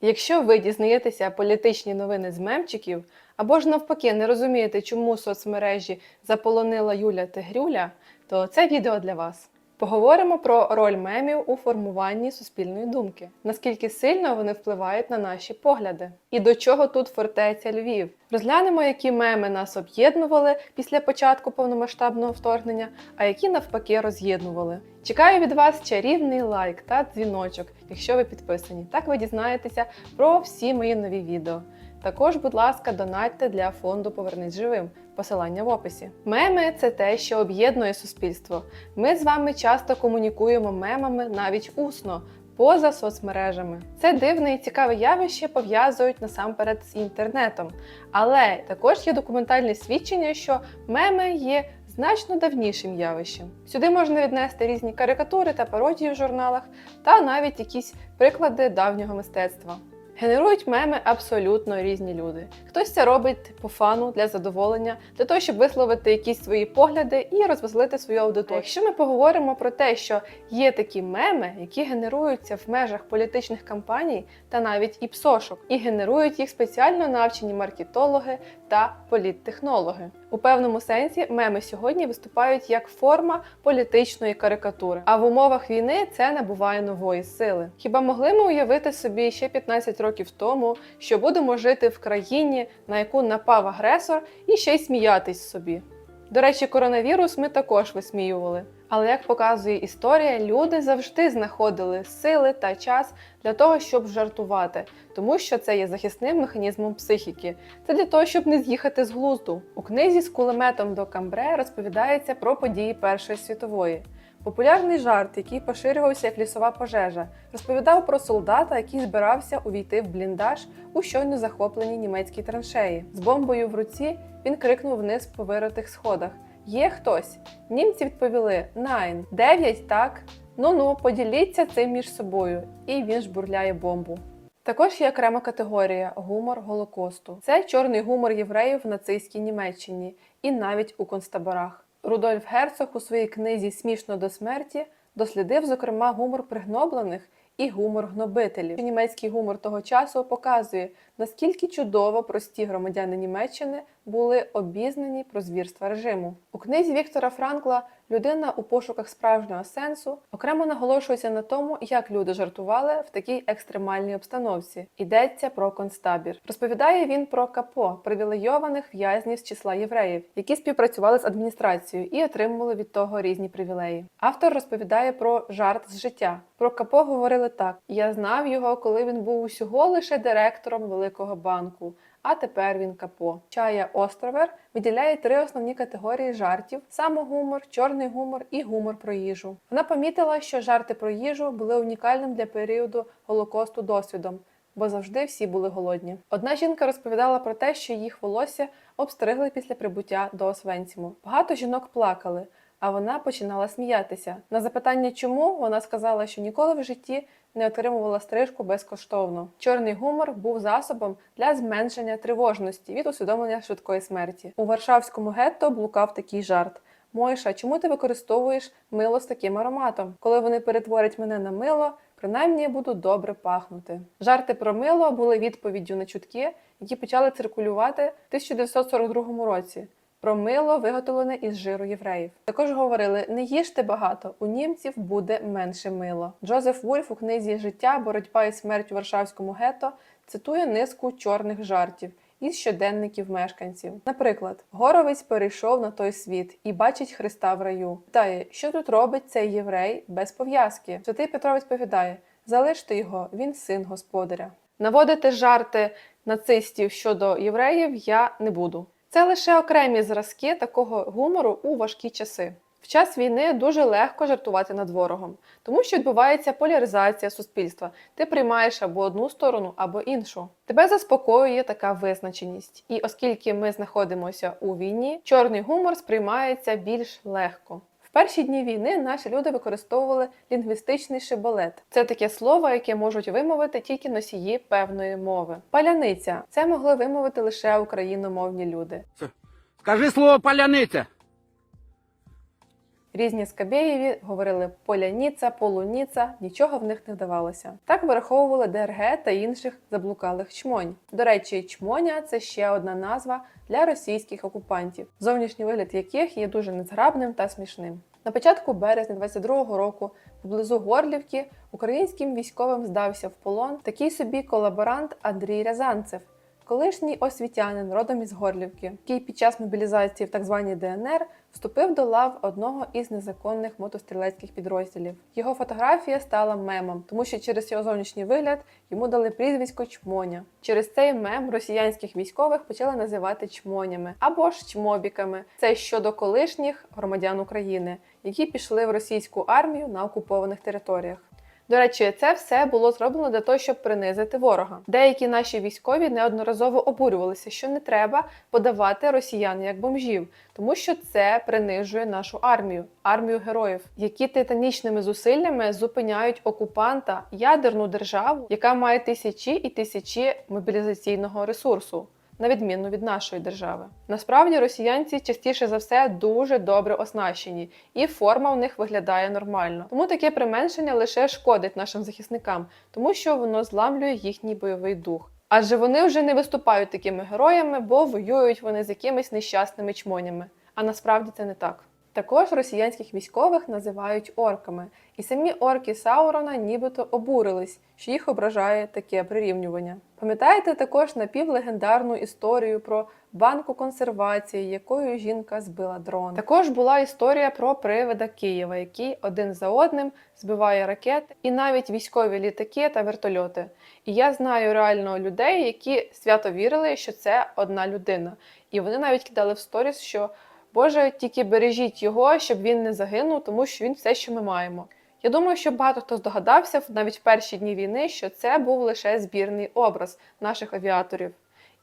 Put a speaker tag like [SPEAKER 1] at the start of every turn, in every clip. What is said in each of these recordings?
[SPEAKER 1] Якщо ви дізнаєтеся політичні новини з мемчиків, або ж навпаки не розумієте, чому соцмережі заполонила Юля Тигрюля, то це відео для вас. Поговоримо про роль мемів у формуванні суспільної думки, наскільки сильно вони впливають на наші погляди, і до чого тут фортеця Львів. Розглянемо, які меми нас об'єднували після початку повномасштабного вторгнення, а які навпаки роз'єднували. Чекаю від вас чарівний лайк та дзвіночок, якщо ви підписані. Так ви дізнаєтеся про всі мої нові відео. Також, будь ласка, донатьте для фонду Повернись живим. Посилання в описі. Меми це те, що об'єднує суспільство. Ми з вами часто комунікуємо мемами навіть усно, поза соцмережами. Це дивне і цікаве явище пов'язують насамперед з інтернетом. Але також є документальне свідчення, що меми є значно давнішим явищем. Сюди можна віднести різні карикатури та пародії в журналах, та навіть якісь приклади давнього мистецтва. Генерують меми абсолютно різні люди. Хтось це робить по фану для задоволення, для того, щоб висловити якісь свої погляди і розвеселити свою аудиторію. Якщо ми поговоримо про те, що є такі меми, які генеруються в межах політичних кампаній та навіть і псошок, і генерують їх спеціально навчені маркетологи та політтехнологи. У певному сенсі меми сьогодні виступають як форма політичної карикатури. А в умовах війни це набуває нової сили. Хіба могли ми уявити собі ще 15 років тому, що будемо жити в країні, на яку напав агресор, і ще й сміятись собі? До речі, коронавірус ми також висміювали. Але як показує історія, люди завжди знаходили сили та час для того, щоб жартувати, тому що це є захисним механізмом психіки. Це для того, щоб не з'їхати з глузду. У книзі з кулеметом до Камбре розповідається про події Першої світової. Популярний жарт, який поширювався як лісова пожежа, розповідав про солдата, який збирався увійти в бліндаж у щойно захопленій німецькій траншеї. З бомбою в руці він крикнув вниз по виритих сходах: Є хтось? Німці відповіли: Найн, дев'ять, так. Ну ну, поділіться цим між собою. І він жбурляє бомбу. Також є окрема категорія гумор Голокосту. Це чорний гумор євреїв в нацистській Німеччині і навіть у концтаборах. Рудольф Герцог у своїй книзі Смішно до смерті дослідив, зокрема, гумор пригноблених і гумор гнобителів. Німецький гумор того часу показує, наскільки чудово прості громадяни Німеччини були обізнані про звірства режиму. У книзі Віктора Франкла Людина у пошуках справжнього сенсу окремо наголошується на тому, як люди жартували в такій екстремальній обстановці. Йдеться про концтабір. Розповідає він про капо привілейованих в'язнів з числа євреїв, які співпрацювали з адміністрацією і отримували від того різні привілеї. Автор розповідає про жарт з життя. Про капо говорили так: я знав його, коли він був усього лише директором великого банку. А тепер він капо. Чая Островер виділяє три основні категорії жартів: самогумор, чорний гумор і гумор про їжу. Вона помітила, що жарти про їжу були унікальним для періоду Голокосту досвідом, бо завжди всі були голодні. Одна жінка розповідала про те, що їх волосся обстригли після прибуття до Освенціму. Багато жінок плакали. А вона починала сміятися. На запитання, чому вона сказала, що ніколи в житті не отримувала стрижку безкоштовно. Чорний гумор був засобом для зменшення тривожності від усвідомлення швидкої смерті. У Варшавському гетто блукав такий жарт. Мойша, чому ти використовуєш мило з таким ароматом? Коли вони перетворять мене на мило, принаймні я буду добре пахнути. Жарти про мило були відповіддю на чутки, які почали циркулювати в 1942 році. Про мило виготовлене із жиру євреїв. Також говорили: не їжте багато, у німців буде менше мила. Джозеф Вульф у книзі Життя, боротьба і смерть у Варшавському гетто цитує низку чорних жартів із щоденників мешканців. Наприклад, горовець перейшов на той світ і бачить Христа в раю. Питає, що тут робить цей єврей без пов'язки. Святий Петро відповідає: залиште його, він син господаря. Наводити жарти нацистів щодо євреїв я не буду. Це лише окремі зразки такого гумору у важкі часи. В час війни дуже легко жартувати над ворогом, тому що відбувається поляризація суспільства. Ти приймаєш або одну сторону, або іншу. Тебе заспокоює така визначеність. І оскільки ми знаходимося у війні, чорний гумор сприймається більш легко. В перші дні війни наші люди використовували лінгвістичний шиболет. Це таке слово, яке можуть вимовити тільки носії певної мови. Паляниця це могли вимовити лише україномовні люди.
[SPEAKER 2] Скажи слово паляниця.
[SPEAKER 1] Різні скабєєві говорили поляніца, полуніца, нічого в них не вдавалося. Так вираховували ДРГ та інших заблукалих чмонь. До речі, чмоня це ще одна назва для російських окупантів, зовнішній вигляд яких є дуже незграбним та смішним. На початку березня 22-го року поблизу Горлівки українським військовим здався в полон такий собі колаборант Андрій Рязанцев, колишній освітянин родом із Горлівки, який під час мобілізації в так званій ДНР вступив до лав одного із незаконних мотострілецьких підрозділів. Його фотографія стала мемом, тому що через його зовнішній вигляд йому дали прізвисько Чмоня. Через цей мем росіянських військових почали називати чмонями або ж чмобіками. Це щодо колишніх громадян України, які пішли в російську армію на окупованих територіях. До речі, це все було зроблено для того, щоб принизити ворога. Деякі наші військові неодноразово обурювалися, що не треба подавати росіян як бомжів, тому що це принижує нашу армію, армію героїв, які титанічними зусиллями зупиняють окупанта, ядерну державу, яка має тисячі і тисячі мобілізаційного ресурсу. На відміну від нашої держави, насправді росіянці частіше за все дуже добре оснащені, і форма в них виглядає нормально. Тому таке применшення лише шкодить нашим захисникам, тому що воно зламлює їхній бойовий дух. Адже вони вже не виступають такими героями, бо воюють вони з якимись нещасними чмонями. А насправді це не так. Також росіянських військових називають орками, і самі орки Саурона нібито обурились, що їх ображає таке прирівнювання. Пам'ятаєте також напівлегендарну історію про банку консервації, якою жінка збила дрон. Також була історія про привида Києва, який один за одним збиває ракети і навіть військові літаки та вертольоти. І я знаю реально людей, які свято вірили, що це одна людина. І вони навіть кидали в сторіс, що Боже, тільки бережіть його, щоб він не загинув, тому що він все, що ми маємо. Я думаю, що багато хто здогадався навіть в перші дні війни, що це був лише збірний образ наших авіаторів.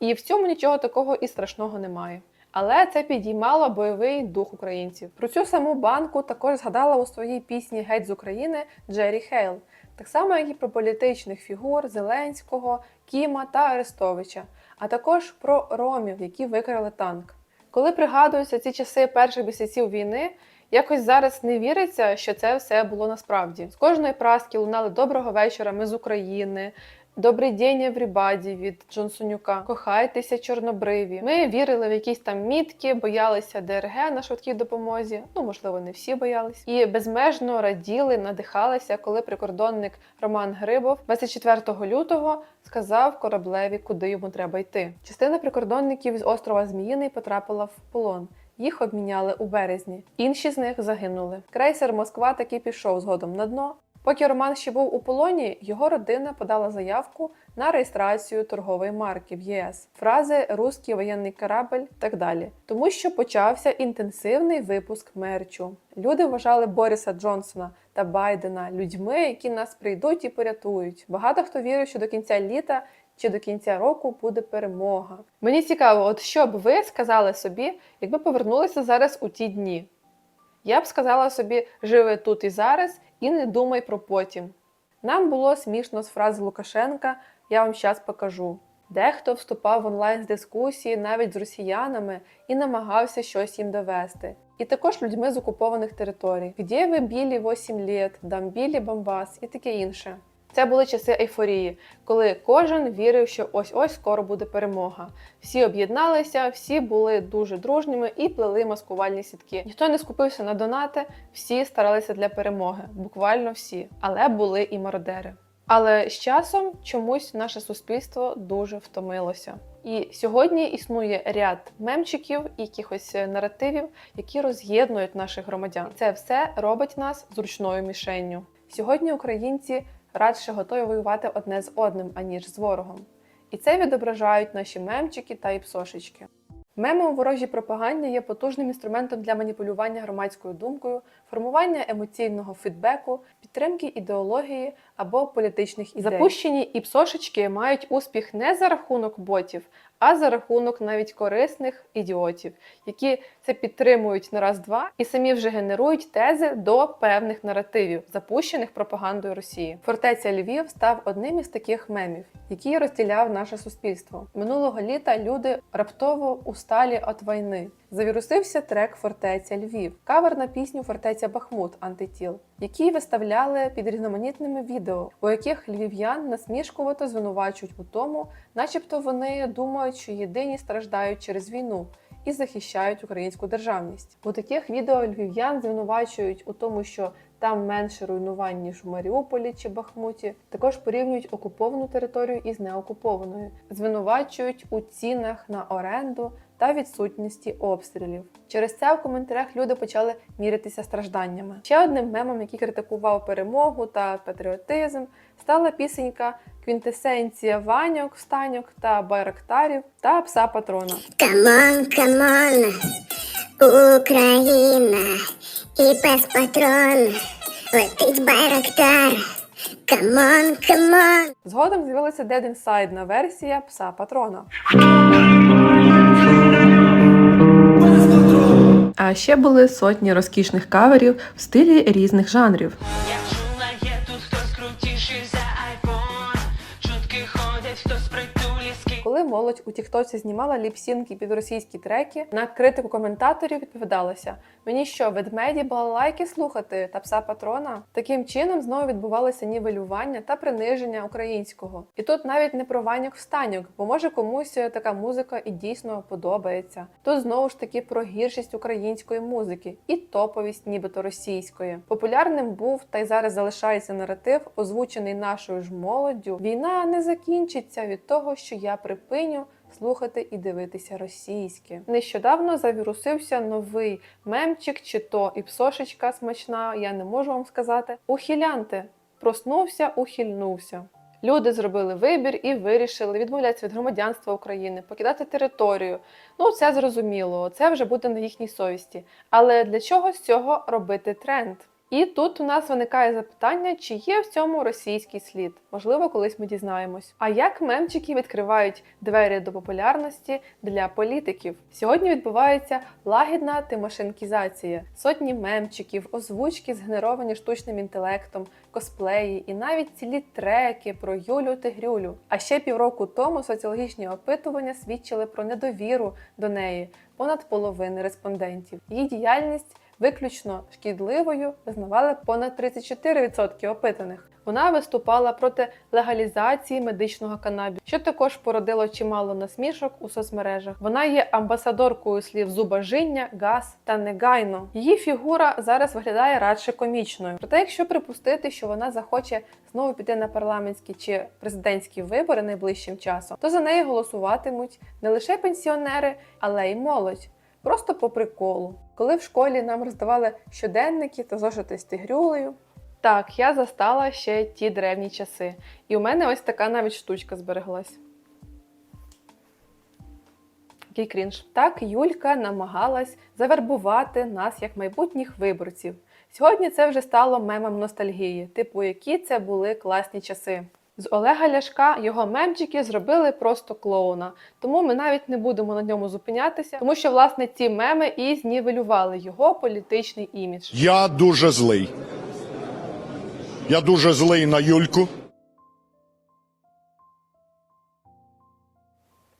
[SPEAKER 1] І в цьому нічого такого і страшного немає. Але це підіймало бойовий дух українців. Про цю саму банку також згадала у своїй пісні Геть з України Джері Хейл, так само, як і про політичних фігур Зеленського, Кіма та Арестовича, а також про ромів, які викрали танк. Коли пригадуються ці часи перших місяців війни, якось зараз не віриться, що це все було насправді. З кожної праски лунали доброго вечора. Ми з України. Добрий день, Еврібаді від Джонсонюка. Кохайтеся, чорнобриві. Ми вірили в якісь там мітки, боялися ДРГ на швидкій допомозі. Ну, можливо, не всі боялись. І безмежно раділи, надихалися, коли прикордонник Роман Грибов 24 лютого сказав кораблеві, куди йому треба йти. Частина прикордонників з острова Зміїний потрапила в полон. Їх обміняли у березні. Інші з них загинули. Крейсер Москва таки пішов згодом на дно. Поки Роман ще був у полоні, його родина подала заявку на реєстрацію торгової марки в ЄС, фрази Руський воєнний корабль так далі, тому що почався інтенсивний випуск мерчу. Люди вважали Боріса Джонсона та Байдена людьми, які нас прийдуть і порятують. Багато хто вірив, що до кінця літа чи до кінця року буде перемога. Мені цікаво, от що б ви сказали собі, якби повернулися зараз у ті дні. Я б сказала собі, живи тут і зараз і не думай про потім. Нам було смішно з фрази Лукашенка Я вам щас покажу. Дехто вступав в онлайн з дискусії навіть з росіянами і намагався щось їм довести. І також людьми з окупованих територій. Где ви білі 8 літ, дам білі бомбас і таке інше. Це були часи ейфорії, коли кожен вірив, що ось-ось скоро буде перемога. Всі об'єдналися, всі були дуже дружніми і плели маскувальні сітки. Ніхто не скупився на донати, всі старалися для перемоги, буквально всі, але були і мародери. Але з часом чомусь наше суспільство дуже втомилося. І сьогодні існує ряд мемчиків і якихось наративів, які роз'єднують наших громадян. Це все робить нас зручною мішенню. Сьогодні українці радше готові воювати одне з одним, аніж з ворогом. І це відображають наші мемчики та іпсошечки. Меми у ворожій пропаганді є потужним інструментом для маніпулювання громадською думкою, формування емоційного фідбеку, підтримки ідеології або політичних ідей. Запущені іпсошечки мають успіх не за рахунок ботів, а за рахунок навіть корисних ідіотів, які це підтримують на раз-два і самі вже генерують тези до певних наративів, запущених пропагандою Росії. Фортеця Львів став одним із таких мемів, який розділяв наше суспільство. Минулого літа люди раптово усталі від війни. Завірусився трек Фортеця Львів, кавер на пісню Фортеця Бахмут антитіл, який виставляли під різноманітними відео, у яких львів'ян насмішкувато звинувачують у тому, начебто вони думають, що єдині страждають через війну. І захищають українську державність. У таких відео львів'ян звинувачують у тому, що там менше руйнувань ніж у Маріуполі чи Бахмуті. Також порівнюють окуповану територію із неокупованою, звинувачують у цінах на оренду та відсутності обстрілів. Через це в коментарях люди почали мірятися стражданнями. Ще одним мемом, який критикував перемогу та патріотизм, стала пісенька Квінтесенція Ваньок, Встаньок та Байрактарів та пса патрона.
[SPEAKER 2] Камон, камон, Україна і пес патрон, летить байрактар. Камон, камон.
[SPEAKER 1] Згодом з'явилася Dead Inside версія пса патрона. А ще були сотні розкішних каверів в стилі різних жанрів. Молодь у Тіктоці знімала ліпсінки під російські треки, на критику коментаторів відповідалося: мені що, ведмеді балалайки слухати та пса патрона? Таким чином знову відбувалося нівелювання та приниження українського. І тут навіть не про ваньок встаньок, бо може комусь така музика і дійсно подобається. Тут знову ж таки про гіршість української музики і топовість, нібито російської. Популярним був та й зараз залишається наратив, озвучений нашою ж молоддю. Війна не закінчиться від того, що я припиню слухати і дивитися російське. Нещодавно завірусився новий мемчик, чи то іпсошечка смачна, я не можу вам сказати. Ухилянти проснувся, ухильнувся. Люди зробили вибір і вирішили відмовлятися від громадянства України, покидати територію. Ну, це зрозуміло, це вже буде на їхній совісті. Але для чого з цього робити тренд? І тут у нас виникає запитання, чи є в цьому російський слід. Можливо, колись ми дізнаємось. А як мемчики відкривають двері до популярності для політиків? Сьогодні відбувається лагідна тимошенкізація. Сотні мемчиків, озвучки, згенеровані штучним інтелектом, косплеї і навіть цілі треки про Юлю Тигрюлю. А ще півроку тому соціологічні опитування свідчили про недовіру до неї понад половини респондентів. Її діяльність виключно шкідливою визнавали понад 34% опитаних. Вона виступала проти легалізації медичного канабісу, що також породило чимало насмішок у соцмережах. Вона є амбасадоркою слів зубожіння, газ та негайно. Її фігура зараз виглядає радше комічною. Проте, якщо припустити, що вона захоче знову піти на парламентські чи президентські вибори найближчим часом, то за неї голосуватимуть не лише пенсіонери, але й молодь. Просто по приколу. Коли в школі нам роздавали щоденники та зошити з тигрюлею. Так, я застала ще ті древні часи. І у мене ось така навіть штучка збереглась. Який. Так Юлька намагалась завербувати нас як майбутніх виборців. Сьогодні це вже стало мемом ностальгії, типу, які це були класні часи. З Олега Ляшка його мемчики зробили просто клоуна, тому ми навіть не будемо на ньому зупинятися, тому що власне ці меми і знівелювали його політичний імідж.
[SPEAKER 3] Я дуже злий. Я дуже злий на Юльку.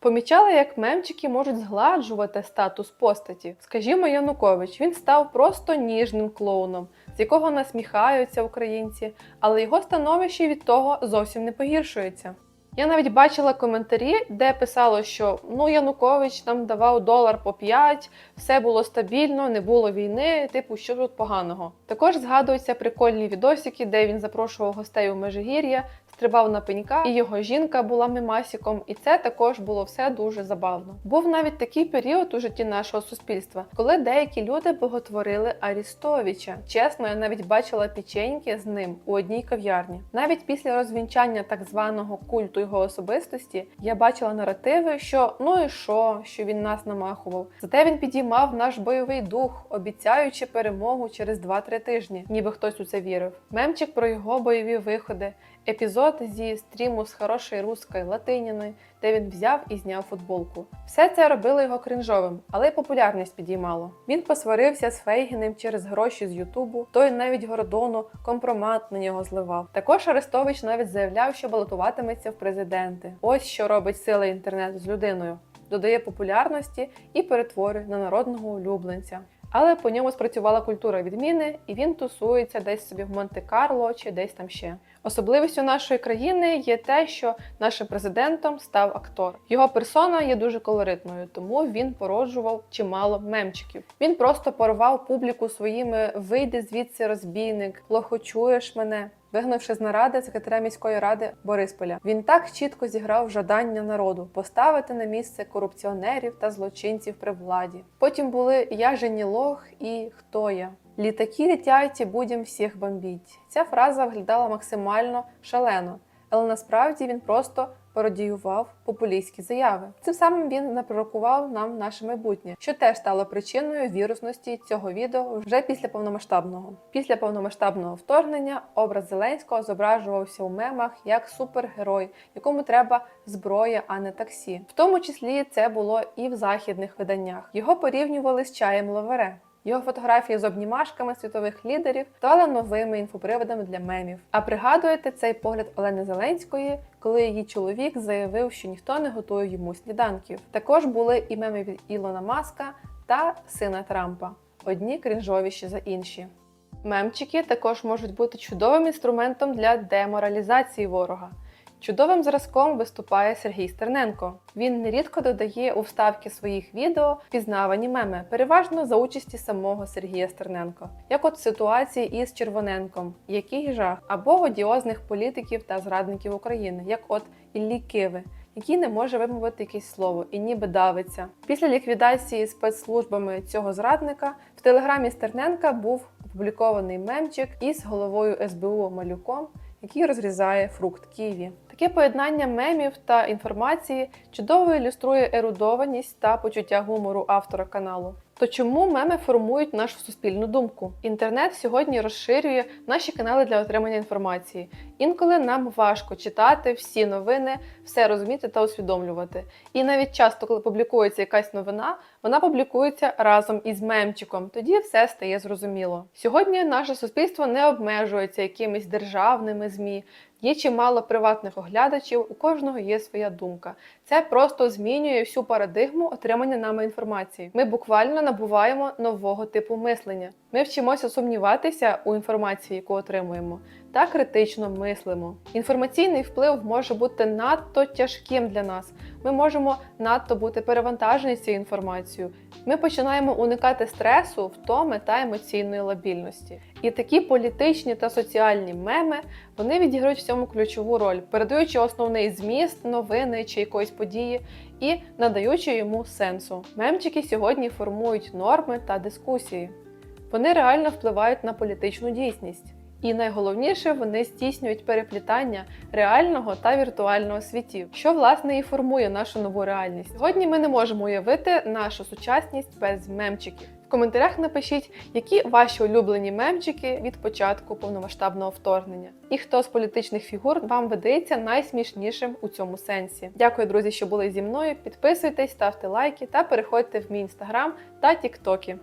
[SPEAKER 1] Помічали, як мемчики можуть згладжувати статус постаті. Скажімо, Янукович він став просто ніжним клоуном, з якого насміхаються українці, але його становище від того зовсім не погіршується. Я навіть бачила коментарі, де писало, що ну Янукович нам давав долар по 5, все було стабільно, не було війни, типу, що тут поганого. Також згадуються прикольні відосики, де він запрошував гостей у Межигір'я стрибав на пенька, і його жінка була мемасіком, і це також було все дуже забавно. Був навіть такий період у житті нашого суспільства, коли деякі люди боготворили Арістовича. Чесно, я навіть бачила печеньки з ним у одній кав'ярні. Навіть після розвінчання так званого культу його особистості я бачила наративи, що ну і що, що він нас намахував. Зате він підіймав наш бойовий дух, обіцяючи перемогу через 2-3 тижні, ніби хтось у це вірив. Мемчик про його бойові виходи, епізод зі стріму з хорошої руської латиніни, де він взяв і зняв футболку. Все це робило його кринжовим, але й популярність підіймало. Він посварився з Фейгіним через гроші з Ютубу. Той навіть Гордону компромат на нього зливав. Також Арестович навіть заявляв, що балотуватиметься в президенти. Ось що робить сила інтернету з людиною. Додає популярності і перетворює на народного улюбленця. Але по ньому спрацювала культура відміни, і він тусується десь собі в Монте-Карло чи десь там ще. Особливістю нашої країни є те, що нашим президентом став актор. Його персона є дуже колоритною, тому він породжував чимало мемчиків. Він просто порвав публіку своїми вийди звідси розбійник, плохо чуєш мене. Вигнавши з наради секретаря міської ради Борисполя, він так чітко зіграв жадання народу поставити на місце корупціонерів та злочинців при владі. Потім були Я жені лох і Хто я. Літаки літяйте, будем всіх бомбіть. Ця фраза виглядала максимально шалено, але насправді він просто пародіював популістські заяви. Цим самим він напророкував нам наше майбутнє, що теж стало причиною вірусності цього відео вже після повномасштабного. Після повномасштабного вторгнення образ Зеленського зображувався у мемах як супергерой, якому треба зброя, а не таксі. В тому числі це було і в західних виданнях. Його порівнювали з чаєм Лавере. Його фотографії з обнімашками світових лідерів стали новими інфоприводами для мемів. А пригадуєте цей погляд Олени Зеленської, коли її чоловік заявив, що ніхто не готує йому сніданків. Також були і меми від Ілона Маска та сина Трампа, одні крінжовіші за інші. Мемчики також можуть бути чудовим інструментом для деморалізації ворога. Чудовим зразком виступає Сергій Стерненко. Він нерідко додає у вставки своїх відео впізнавані меми, переважно за участі самого Сергія Стерненко, як от ситуації із Червоненком, який жах, або одіозних політиків та зрадників України, як от Іллі Киви, який не може вимовити якесь слово і ніби давиться. Після ліквідації спецслужбами цього зрадника в телеграмі Стерненка був опублікований мемчик із головою СБУ Малюком, який розрізає фрукт ківі. Таке поєднання мемів та інформації чудово ілюструє ерудованість та почуття гумору автора каналу. То чому меми формують нашу суспільну думку? Інтернет сьогодні розширює наші канали для отримання інформації. Інколи нам важко читати всі новини, все розуміти та усвідомлювати. І навіть часто, коли публікується якась новина, вона публікується разом із мемчиком. Тоді все стає зрозуміло. Сьогодні наше суспільство не обмежується якимись державними змі. Є чимало приватних оглядачів, у кожного є своя думка. Це просто змінює всю парадигму отримання нами інформації. Ми буквально набуваємо нового типу мислення. Ми вчимося сумніватися у інформації, яку отримуємо, та критично мислимо. Інформаційний вплив може бути надто тяжким для нас. Ми можемо надто бути перевантажені цією інформацією. Ми починаємо уникати стресу, втоми та емоційної лабільності. І такі політичні та соціальні меми вони відіграють в цьому ключову роль, передаючи основний зміст, новини чи якоїсь події і надаючи йому сенсу. Мемчики сьогодні формують норми та дискусії. Вони реально впливають на політичну дійсність. І найголовніше, вони здійснюють переплітання реального та віртуального світів, що власне і формує нашу нову реальність. Сьогодні ми не можемо уявити нашу сучасність без мемчиків. В коментарях напишіть, які ваші улюблені мемчики від початку повномасштабного вторгнення, і хто з політичних фігур вам видається найсмішнішим у цьому сенсі. Дякую, друзі, що були зі мною. Підписуйтесь, ставте лайки та переходьте в мій інстаграм та тіктоки.